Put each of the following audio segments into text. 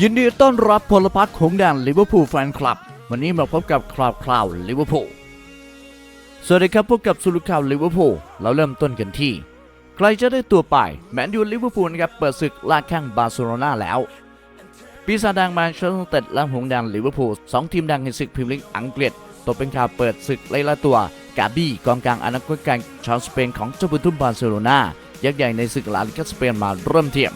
ยินดีต้อนรับพลพรรคของแดนลิเวอร์พูลแฟนคลับ วันนี้มาพบกับคราวคราวลิเวอร์พูลสวัสดีครับพบกับสุลุข่าวลิเวอร์พูลเราเริ่มต้นกันที่ ใครจะได้ตัวไป แมนยูลิเวอร์พูลนะครับเปิดศึกลากแข้งบาร์เซโลนาแล้ว ปีศาจแดงแมนเชสเตอร์ดและหงแดงลิเวอร์พูลสองทีมดังในศึกพรีเมียร์ลีกอังกฤษตกเป็นข่าวเปิดศึกไล่ล่าตัวกาบี้กองกลางอนาคตไกลชาวสเปนของเจ้าบุญทุ่มบาร์เซโลนายักษ์ใหญ่ในศึกลาลิกาสเปนมาเริ่มเทียม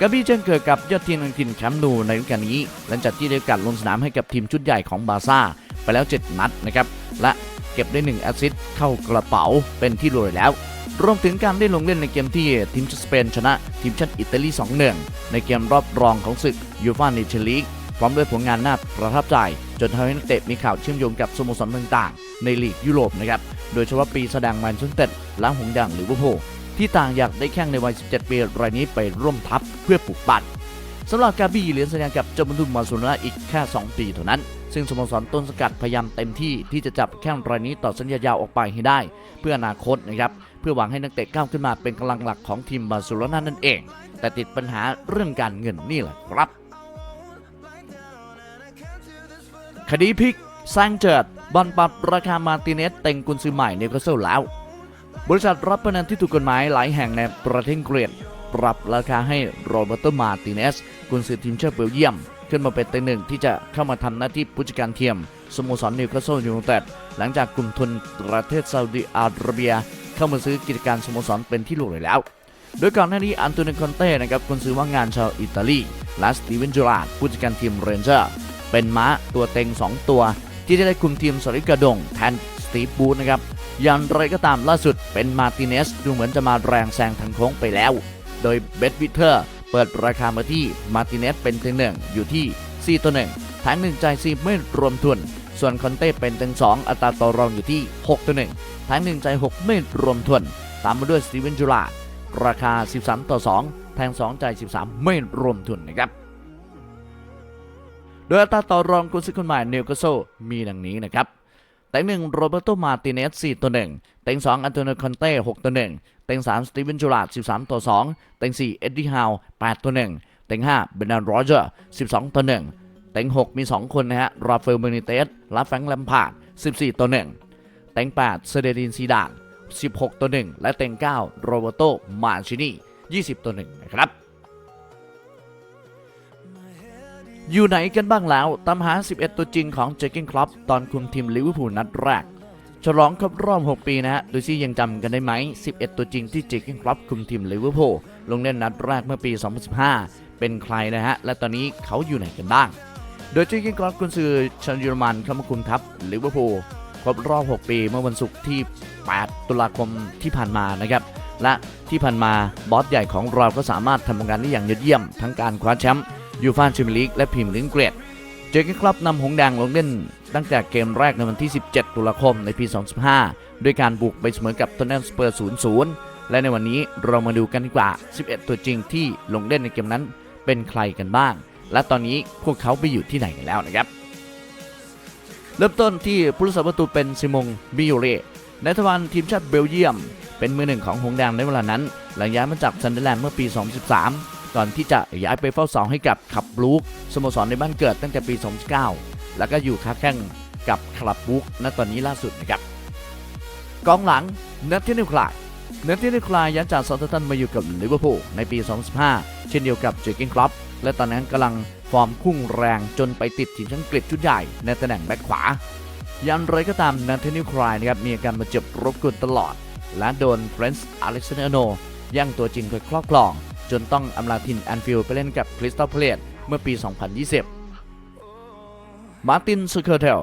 กบี้เช่นเกิดกับยอดทีมอังกฤษแชมป์นูในฤดูกาลนี้ หลังจากที่ได้กาสลงสนามให้กับทีมชุดใหญ่ของบาร์ซ่าไปแล้ว 7 นัดนะครับ และเก็บได้ 1 แอสซิสต์เข้ากระเป๋าเป็นที่รวยแล้ว รวมถึงการได้ลงเล่นในเกมที่ทีมชาติสเปนชนะ ทีมชาติอิตาลี 2-1 ในเกมรอบรองของศึกยูฟ่าเนชั่นลีกพร้อมด้วยผลงานน่าประทับใจ จนทำให้นักเตะมีข่าวเชื่อมโยงกับสโมสรต่างๆ ในลีกยุโรปนะครับ โดยเฉพาะปีแสดงแมนเชสเตอร์และหงส์แดงลิเวอร์พูล ที่ต่างอยากได้แข้งในวัย 17 ปีรายนี้ไปร่วมทัพเพื่อปลุกปั่นสำหรับกาบี้เหลือสัญญากับเจ้าบุญทุ่มมาร์เซโลนาอีกแค่ 2 ปีเท่านั้น ซึ่งสโมสรต้นสกัดพยายามเต็มที่ที่จะจับแข้งรายนี้ต่อสัญญายาวออกไปให้ได้ เพื่ออนาคตนะครับ เพื่อหวังให้นักเตะก้าวขึ้นมาเป็นกำลังหลักของทีมบาร์เซโลนานั่นเอง แต่ติดปัญหาเรื่องการเงินนี่แหละครับ คดีพิกแซงเจิดบอลปรับราคามาติเนสเต็งกุนซือใหม่ในิวคาสเซิลแล้ว บริษัทรับพนันที่ถูกกฎหมายหลายแห่งในประเทศอังกรีกปรับราคาให้โรเบร์โตมาติเนสกุนซือทีมชาติเบลเยียม ขึ้นมาเป็นต็งหนึ่งที่จะเข้ามาทำหน้าที่ผู้จัดการทีมสโมสรนิวคาสเซิลยูไนเต็ดหลังจากกลุ่มทุนประเทศซาอุดิอาระเบีย เข้ามาซื้อกิจการสโมสรเป็นที่รู้เลยแล้ว โดยก่อนหน้านี้อันโตนิคอนเต้นะครับกุนซือว่างงานชาวอิตาลีและสตีเวนจูราร์ดผู้จัดการทีมเรนเจอร์เป็นม้าตัวเต็ง 2 ตัว ที่จะได้คุมทีมสริกระดงแทนสตีฟบูธนะครับ อย่างไรก็ตามล่าสุดเป็นมาร์ติเนสดูเหมือนจะมาแรงแซงทางโค้งไปแล้ว โดยเบดวิเทอร์เปิดราคามาที่มาร์ติเนสเป็นเต็งหนึ่งอยู่ที่ 4 ตัวหนึ่งแถมหนึ่งใจาย4ไม่รวมทุน ส่วนคอนเต้เป็นเต็ง2 อัตราต่อรองอยู่ที่ 6 ตัวหนึ่งแถมหนึ่งใจ 6 ไม่รวมทุน ตามมาด้วยสตีเวนจูราร์ดราคา 13 ต่อ 2 แทง 2 ใจ 13 ไม่รวมทุนนะครับโดยอัตราต่อรองกุนซือคนใหม่นิวคาสเซิลมีดังนี้นะครับ เต็งหนึ่งโรเบร์โตมาติเนส4ตัวหนึ่งเต็งสองอันโตนิโคอนเต้6ตัวหนึ่งเต็งสามสตีเวนจูราร์ด13ต่อ2เต็งสี่เอ็ดดี้ฮาว8ตัวหนึ่งเต็งห้าเบรนดานโรเจอร์12ต่อหนึ่งเต็งหกมี2คนนะฮะราฟาเอลเบนิเตสและแฟรงค์แลมพาร์ด14ต่อหนึ่งเต็งแปดเซเดรินซีดาน16ต่อหนึ่งและเต็งเก้าโรเบรโตมาชินี20ต่อหนึ่งนะครับ อยู่ไหนกันบ้างแล้ว ตามหา 11 ตัวจริงของเจอร์เกนคล็อปตอนคุมทีมลิเวอร์พูลนัดแรก ฉลองครบรอบ 6 ปีนะฮะ ดูซิยังจำกันได้ไหม 11 ตัวจริงที่เจอร์เกนคล็อปคุมทีมลิเวอร์พูลลงเล่นนัดแรกเมื่อปี 2015 เป็นใครนะฮะ และตอนนี้เขาอยู่ไหนกันบ้าง โดยเจอร์เกนคล็อปกุนซือชาวเยอรมันเข้ามาคุมทัพลิเวอร์พูลครบรอบ 6 ปีเมื่อวันศุกร์ที่ 8 ตุลาคมที่ผ่านมานะครับและที่ผ่านมาบอสใหญ่ของเราก็สามารถทำผลงานได้อย่างยอดเยี่ยม ทั้งการคว้าแชมป์ ยูฟ่าแชมเปี้ยนลีกและพรีเมียร์ลีกอังกรีกเจอร์เกนคลับนำหงแดงลงเล่นตั้งแต่เกมแรกในวันที่ 17 ตุลาคมในปี 2015 ด้วยการบุกไปเสมอกับตอนแนมสเปอร์ 0-0 และในวันนี้เรามาดูกันดีกว่า 11 ตัวจริงที่ลงเล่นในเกมนั้นเป็นใครกันบ้าง และตอนนี้พวกเขาไปอยู่ที่ไหนกันแล้วนะครับ เริ่มต้นที่ผู้รักษาประตูเป็นซิมงบิโอเรในทวารทีมชาติเบลเยียม เป็นมือหนึ่งของหงแดงในเวลานั้น หลังย้ายมาจากซันเดอร์แลนด์เมื่อปี 2013 ก่อนที่จะย้ายไปเฝ้าเสาให้กับขับบลูกสโมสรในบ้านเกิดตั้งแต่ปี 2009 แล้วก็อยู่ค้าแข่งกับคลับบุ๊กณตอนนี้ล่าสุดนะครับกองหลังเนทเทนิคลายเนทเทนิคลายย้ายจากซาร์ตันมาอยู่กับลิเวอร์พูลในปี 2015 เช่นเดียวกับเจอร์เกนคลับและตอนนั้นกำลังฟอร์มพุ่งแรงจนไปติดทีมชาติอังกฤษชุดใหญ่ในตำแหน่งแบ็คขวายันไรก็ตามนันเทนิคลายนะครับมีอาการมาเจ็บรบกวนตลอด และโดนเฟรนซ์อเล็กซานเดอร์โนแย่งตัวจริงไปครอบครอง จนต้องอำลาทินแอนฟิลด์ไปเล่นกับคริสตัลเพลตเมื่อปี 2020 มาร์ตินซูเคอร์เทล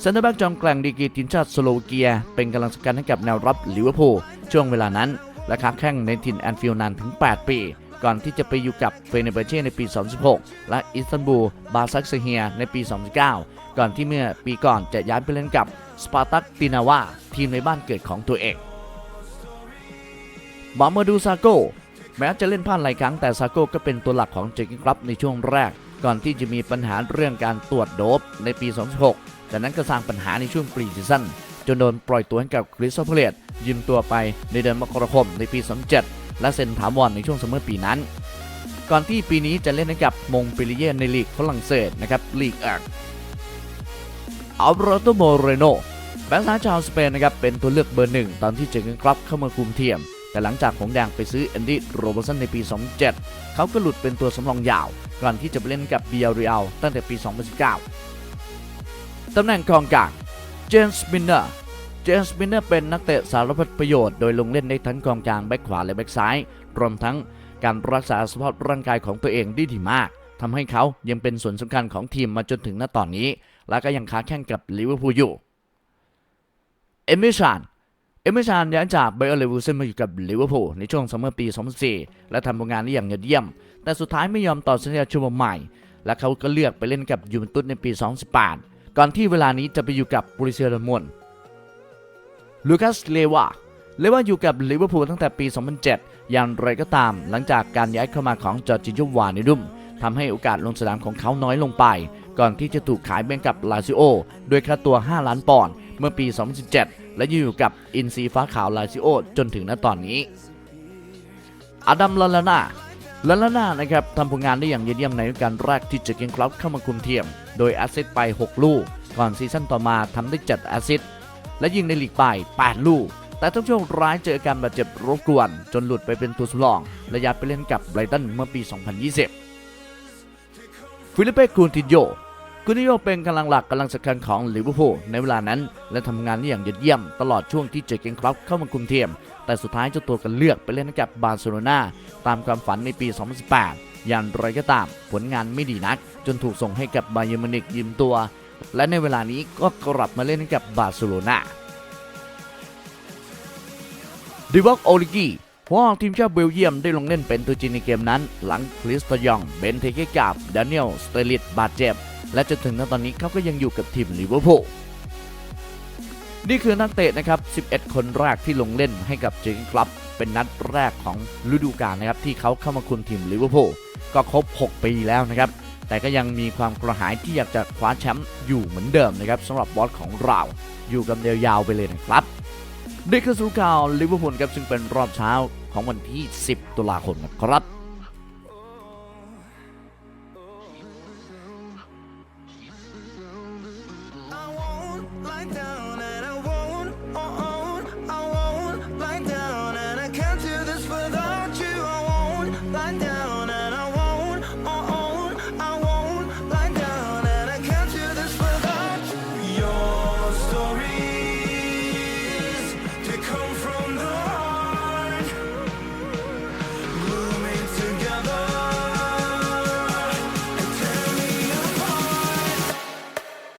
เซนเตอร์แบ็กจอมแกร่งดีกีทีมชาติสโลวาเกีย เป็นกำลังสำคัญให้กับแนวรับลิเวอร์พูลช่วงเวลานั้นและค้าแข่งในถิ่นแอนฟิลด์นานถึง 8 ปี ก่อนที่จะไปอยู่กับเฟเนเบเช่ในปี 2016 และอิสตันบูล บาซักเซเฮียในปี 2019 ก่อนที่เมื่อปีก่อนจะย้ายไปเล่นกับสปาร์ตักตินาวาทีมในบ้านเกิดของตัวเองบามาดูซาโก แม้จะเล่นพลาดหลายครั้งแต่ซาโก้ก็เป็นตัวหลักของเจกินครับในช่วงแรก ก่อนที่จะมีปัญหาเรื่องการตรวจโดบในปี 2016 จากนั้นก็สร้างปัญหาในช่วงปรีซีซั่นจนโดนปล่อยตัวให้กับคริสตัลเลตยืมตัวไปในเดือนมกราคมในปี 2007 และเซ็นถาวรในช่วงซัมเมอร์ปีนั้น ก่อนที่ปีนี้จะเล่นให้กับมงเปิลิเยในลีกฝรั่งเศสนะครับลีกอังอัลเบรโตโมเรโนแบ็กซ้ายชาวสเปนนะครับเป็นตัวเลือกเบอร์หนึ่งตอนที่เจอเกนคลับเข้ามาคุมทีม แต่หลังจากหงแดงไปซื้อแอนดี้โรเบอร์สันในปี 2007 เขาก็หลุดเป็นตัวสำรองยาว ก่อนที่จะไปเล่นกับเบียร์เรียลตั้งแต่ปี 2019 ตำแหน่งกองกลางเจมส์มินเนอร์เจมส์มินเนอร์เป็นนักเตะสารพัดประโยชน์ โดยลงเล่นได้ทั้งกองกลางแบ็คขวาและแบ็คซ้าย รวมทั้งการรักษาสภาพร่างกายของตัวเองได้ดีมากทำให้เขายังเป็นส่วนสำคัญของทีมมาจนถึงณตอนนี้ และก็ยังค้าแข่งกับลิเวอร์พูลอยู่ เอมิชาน เอมิชานย้ายจากไบเออร์เลวูเซนมาอยู่กับลิเวอร์พูลในช่วงซัมเมอร์ปี 2004และทำผลงานได้อย่างยอดเยี่ยม แต่สุดท้ายไม่ยอมต่อสัญญาชั่วโมงใหม่ และเขาก็เลือกไปเล่นกับยูเวนตุสในปี 2018 ก่อนที่เวลานี้จะไปอยู่กับบริเซียดอร์มอนลูคัส เลวา เลวาอยู่กับลิเวอร์พูลตั้งแต่ปี 2007 อย่างไรก็ตาม หลังจากการย้ายเข้ามาของจอร์จิโยวานิดุมทำให้โอกาสลงสนามของเขาน้อยลงไป ก่อนที่จะถูกขายไปกับลาซิโอด้วยค่าตัว 5 ล้านปอนด์เมื่อปี 2017 และอยู่กับอินซีฟ้าขาวลาซิโอจนถึงณตอนนี้ อดัมลาลานาลาลานานะครับทำผลงานได้อย่างยอดเยี่ยมในฤดูกาลแรกที่เจอเกนคลับเข้ามาคุมเทียม โดยแอสซิสไป 6 ลูก ก่อนซีซั่นต่อมาทำได้7แอสซิสต์และยิงในลีกไป 8 ลูก แต่ทุกช่วงร้ายเจอการบาดเจ็บรบกวน จนหลุดไปเป็นตัวสำรองและย้ายไปเล่นกับไบรตันเมื่อปี 2020 ฟิลิปเป้กูนติโย กูนิโยเป็นกำลังหลักกำลังสำคัญของลิเวอร์พูลในเวลานั้น และทำงานได้อย่างยอดเยี่ยม ตลอดช่วงที่เจอเกนคลับเข้ามาคุมทีมแต่สุดท้ายเจ้าตัวก็เลือกไปเล่นให้กับบาร์เซโลนาตามความฝันในปี 2018อย่างไรก็ตาม ผลงานไม่ดีนัก จนถูกส่งให้กับบาเยร์มินิกยืมตัว และในเวลานี้ก็กลับมาเล่นให้กับบาร์เซโลนาดิวอกโอลิกีหัวหอกทีมชาติเบลเยียมได้ลงเล่นเป็นตัวจริงในเกมนั้น หลังคริสตยอง เบนเทเกกับดานิเอลสเตลิตบาดเจ็บ และจนถึงณตอนนี้เขาก็ยังอยู่กับทีมลิเวอร์พูลนี่คือนักเตะนะครับ 11 คนแรกที่ลงเล่นให้กับเจอร์กนคลับ เป็นนัดแรกของฤดูกาลนะครับที่เขาเข้ามาคุมทีมลิเวอร์พูลก็ครบ 6 ปีแล้วนะครับ แต่ก็ยังมีความกระหายที่อยากจะคว้าแชมป์อยู่เหมือนเดิมนะครับสำหรับบอสของเรา อยู่กันยาวๆไปเลยนะครับนี่คือสรุข่าวลิเวอร์พูลครับซึ่งเป็นรอบเช้าของวันที่ 10 ตุลาคมนะครับ lie down